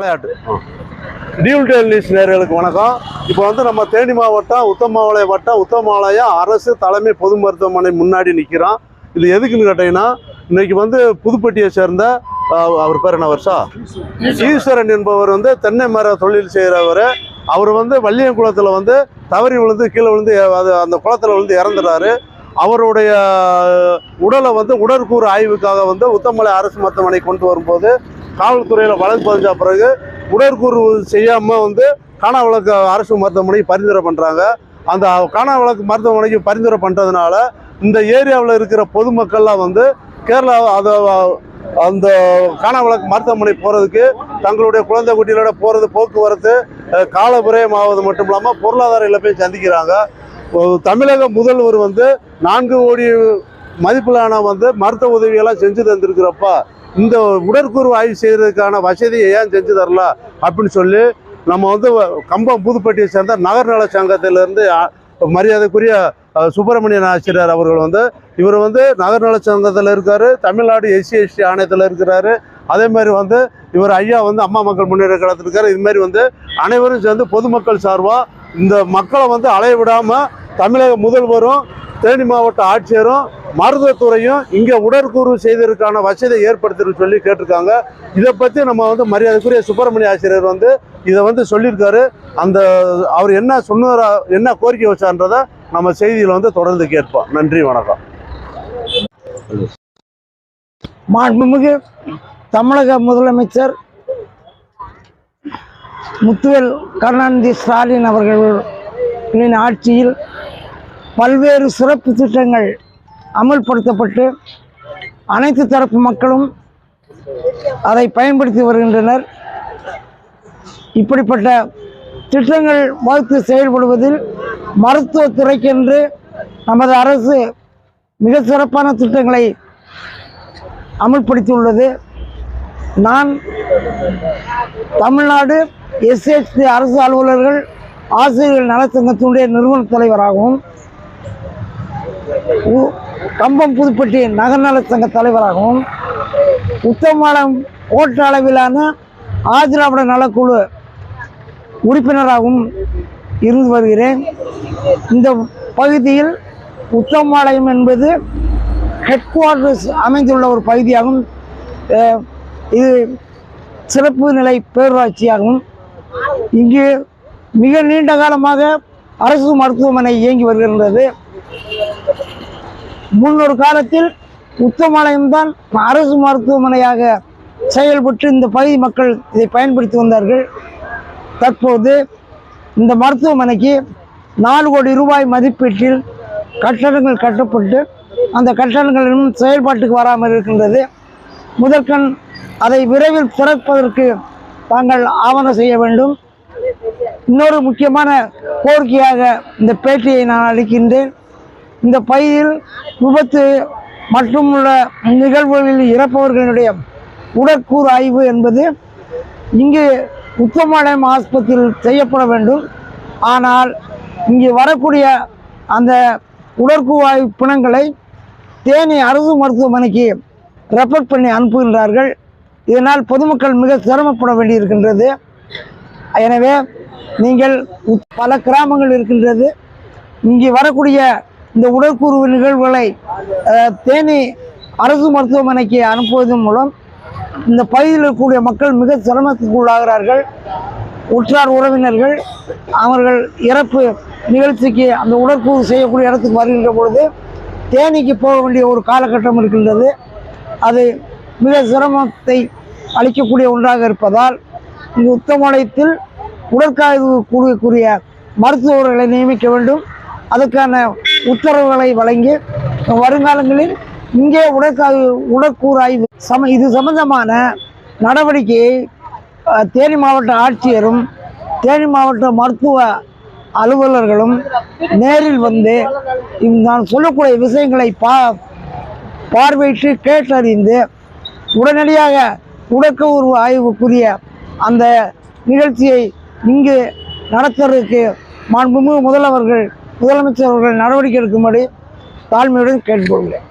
விளையாட்டு. Dual news நேர்களுக்கு வணக்கம். இப்போ வந்து நம்ம தேனி மாவட்டம் உத்தமாவளயம் வட்டம் உத்தமாவளயம் அரசு தலைமை பொது மருத்துவமனை முன்னாடி நிற்கிறோம் இது எதுக்குன்னு கேட்டீங்கன்னா இன்னைக்கு வந்து புதுப்பட்டியை சேர்ந்த அவர் பேர் என்ன வருஷா? ஈஸ்வரன். என்பவர் வந்து தென்னை மர தொழில் செய்கிறவர் அவர் வந்து வள்ளியங்குளத்தில் வந்து தவறி விழுந்து கீழே விழுந்து அது அந்த குளத்தில் விழுந்து இறந்துறாரு அவருடைய உடலை வந்து உடற்கூறு ஆய்வுக்காக வந்து உத்தமலை அரசு மருத்துவமனை கொண்டு வரும்போது காவல்துறையில் வழக்கு பதிஞ்ச பிறகு உடற்கூறு செய்யாமல் வந்து காணா வழக்கு அரசு மருத்துவமனைக்கு பரிந்துரை பண்ணுறாங்க அந்த காணா வழக்கு மருத்துவமனைக்கு பரிந்துரை பண்ணுறதுனால இந்த ஏரியாவில் இருக்கிற பொதுமக்கள்லாம் வந்து கேரளா அதை அந்த காணா வழக்கு மருத்துவமனை போகிறதுக்கு தங்களுடைய குழந்தை குட்டிகளோட போகிறது போக்குவரத்து அஹ், ஆவது மட்டும் இல்லாமல் பொருளாதார இழப்பையும் சந்திக்கிறாங்க. தமிழக முதல்வர் வந்து நான்கு கோடி மதிப்பிலான வந்து மருத்துவ உதவியெல்லாம் செஞ்சு தந்திருக்கிறப்ப இந்த உடற்கூறு ஆய்வு செய்கிறதுக்கான வசதியை ஏன் செஞ்சு தரல அப்படின்னு சொல்லி நம்ம வந்து கம்பம் புதுப்பட்டியை சேர்ந்த நகர்நல சங்கத்திலிருந்து மரியாதைக்குரிய சுப்பிரமணியன் ஆசிரியர் அவர்கள் வந்து இவர் வந்து நகர்நல சங்கத்தில் இருக்கார் தமிழ்நாடு எஸ்சி எஸ்டி ஆணையத்தில் இருக்கிறாரு. அதே மாதிரி வந்து இவர் ஐயா வந்து அம்மா மக்கள் முன்னேற்ற கழகத்தில் இருக்கார். இது மாதிரி வந்து அனைவரும் சேர்ந்து பொதுமக்கள் சார்பாக இந்த மக்களை வந்து அலைய விடாமல் தமிழக முதல்வரும் தேனி மாவட்ட ஆட்சியரும் மருத்துவத்துறையும் இங்கே உடற்கூறு செய்ததற்கான வசதியை ஏற்படுத்தின்னு சொல்லி கேட்டிருக்காங்க. இதை பற்றி நம்ம வந்து மரியாதைக்குரிய சுப்பிரமணிய ஆசிரியர் வந்து இதை வந்து சொல்லியிருக்காரு. அந்த அவர் என்ன சொன்னாரா என்ன கோரிக்கை வச்சான்றதை நம்ம செய்தியில் வந்து தொடர்ந்து கேட்போம். நன்றி வணக்கம். மாண்புமிகு தமிழக முதலமைச்சர் முத்துவேல் கருணாநிதி ஸ்டாலின் அவர்களின் ஆட்சியில் பல்வேறு சிறப்பு திட்டங்கள் அமல்படுத்தப்பட்டு அனைத்து தரப்பு மக்களும் அதை பயன்படுத்தி வருகின்றனர். இப்படிப்பட்ட திட்டங்கள் வகுத்து செயல்படுவதில் மருத்துவத்துறைக்கென்று நமது அரசு மிக சிறப்பான திட்டங்களை அமல்படுத்தியுள்ளது. நான் தமிழ்நாடு எஸ்எஸ்டி அரசு அலுவலர்கள் ஆசிரியர்கள் நலச்சங்கத்தினுடைய நிறுவன தலைவராகவும் கம்பம் புதுப்பட்டி நகர்நல சங்க தலைவராகவும் உத்தமலம் கோட்ட அளவிலான ஆதிராவிட நலக்குழு உறுப்பினராகவும் இருந்து வருகிறேன். இந்த பகுதியில் உத்தமாலயம் என்பது ஹெட் குவார்டர்ஸ் அமைந்துள்ள ஒரு பகுதியாகும். இது சிறப்பு நிலை பேரூராட்சியாகும். இங்கு மிக நீண்ட காலமாக அரசு மருத்துவமனை இயங்கி வருகின்றது. முன்னொரு காலத்தில் உத்தமாலயம்தான் அரசு மருத்துவமனையாக செயல்பட்டு இந்த பகுதி மக்கள் இதை பயன்படுத்தி வந்தார்கள். தற்போது இந்த மருத்துவமனைக்கு நாலு கோடி ரூபாய் மதிப்பீட்டில் கட்டடங்கள் கட்டப்பட்டு அந்த கட்டடங்கள் இன்னும் செயல்பாட்டுக்கு வராமல் இருக்கின்றது. முதற்கண் அதை விரைவில் திறப்பதற்கு தாங்கள் ஆவணம் செய்ய வேண்டும். இன்னொரு முக்கியமான கோரிக்கையாக இந்த பேட்டியை நான் அளிக்கின்றேன். இந்த பயிரில் விபத்து மற்றும் உள்ள நிகழ்வுகளில் இறப்பவர்களுடைய உடற்கூறு ஆய்வு என்பது இங்கு உத்தமாலயம் ஆஸ்பத்திரியில் செய்யப்பட வேண்டும். ஆனால் இங்கு வரக்கூடிய அந்த உடற்கூறு ஆய்வு பிணங்களை தேனி அரசு மருத்துவமனைக்கு ரெஃபர் பண்ணி அனுப்புகின்றார்கள். இதனால் பொதுமக்கள் மிக சிரமப்பட வேண்டியிருக்கின்றது. எனவே நீங்கள் பல கிராமங்கள் இருக்கின்றது. இங்கே வரக்கூடிய இந்த உடற்கூறு நிகழ்வுகளை தேனி அரசு மருத்துவமனைக்கு அனுப்புவதன் மூலம் இந்த பகுதியில் இருக்கக்கூடிய மக்கள் மிக சிரமத்துக்கு உள்ளாகிறார்கள் உற்றார் உறவினர்கள் அவர்கள் இறப்பு நிகழ்ச்சிக்கு அந்த உடற்கூறு செய்யக்கூடிய இடத்துக்கு வருகின்ற பொழுது தேனிக்கு போக வேண்டிய ஒரு காலகட்டம் இருக்கின்றது. அது மிக சிரமத்தை அளிக்கக்கூடிய ஒன்றாக இருப்பதால் இங்கு உத்தமலயத்தில் உடற்காய்வு கூடக்கூடிய மருத்துவர்களை நியமிக்க வேண்டும். அதற்கான உத்தரவுகளை வழங்கி வருங்காலங்களில் இங்கே உடற்காய்வு உடற்கூறாய்வு சம இது சம்பந்தமான நடவடிக்கையை தேனி மாவட்ட ஆட்சியரும் தேனி மாவட்ட மருத்துவ அலுவலர்களும் நேரில் வந்து நான் சொல்லக்கூடிய விஷயங்களை பா பார்வையிட்டு கேட்டறிந்து உடனடியாக உடற்கூறு ஆய்வுக்குரிய அந்த நிகழ்ச்சியை இங்கு நடத்துறதுக்கு மாண்புமிகு முதல்வர்கள் முதலமைச்சர் அவர்கள் நடவடிக்கை எடுக்கும்படி தாழ்மையுடன் கேட்டுக்கொள்கிறேன்.